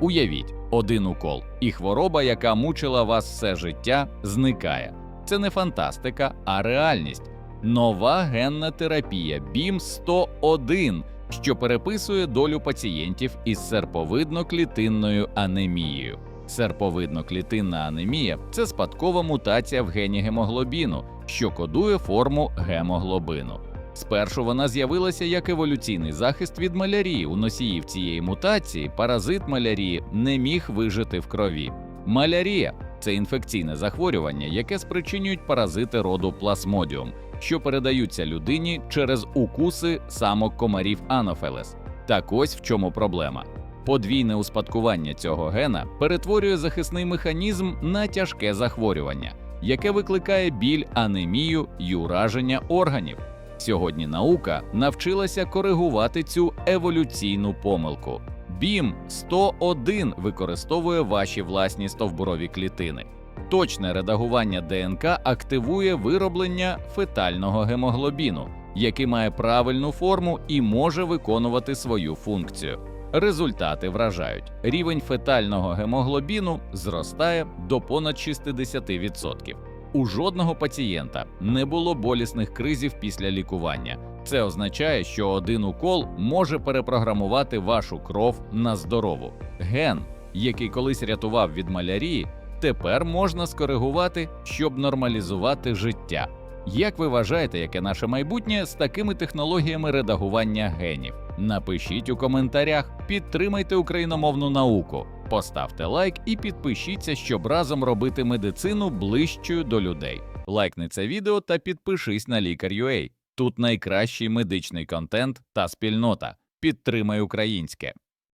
Уявіть, один укол, і хвороба, яка мучила вас все життя, зникає. Це не фантастика, а реальність. Нова генна терапія BIM 101, що переписує долю пацієнтів із серповидно-клітинною анемією. Серповидно-клітинна анемія це спадкова мутація в гені гемоглобіну, що кодує форму гемоглобину. Спершу вона з'явилася як еволюційний захист від малярії. У носіїв цієї мутації паразит малярії не міг вижити в крові. Малярія це інфекційне захворювання, яке спричинюють паразити роду пласмодіум, що передаються людині через укуси самок комарів анофелес. Так ось в чому проблема. Подвійне успадкування цього гена перетворює захисний механізм на тяжке захворювання, яке викликає біль, анемію й ураження органів. Сьогодні наука навчилася коригувати цю еволюційну помилку. BIM 101 використовує ваші власні стовбурові клітини. Точне редагування ДНК активує вироблення фетального гемоглобіну, який має правильну форму і може виконувати свою функцію. Результати вражають. Рівень фетального гемоглобіну зростає до понад 60%. У жодного пацієнта не було болісних кризів після лікування. Це означає, що один укол може перепрограмувати вашу кров на здорову. Ген, який колись рятував від малярії, тепер можна скоригувати, щоб нормалізувати життя. Як ви вважаєте, яке наше майбутнє з такими технологіями редагування генів? Напишіть у коментарях, підтримайте україномовну науку, поставте лайк і підпишіться, щоб разом робити медицину ближчою до людей. Лайкни це відео та підпишись на лікар.ua. Тут найкращий медичний контент та спільнота. Підтримай українське.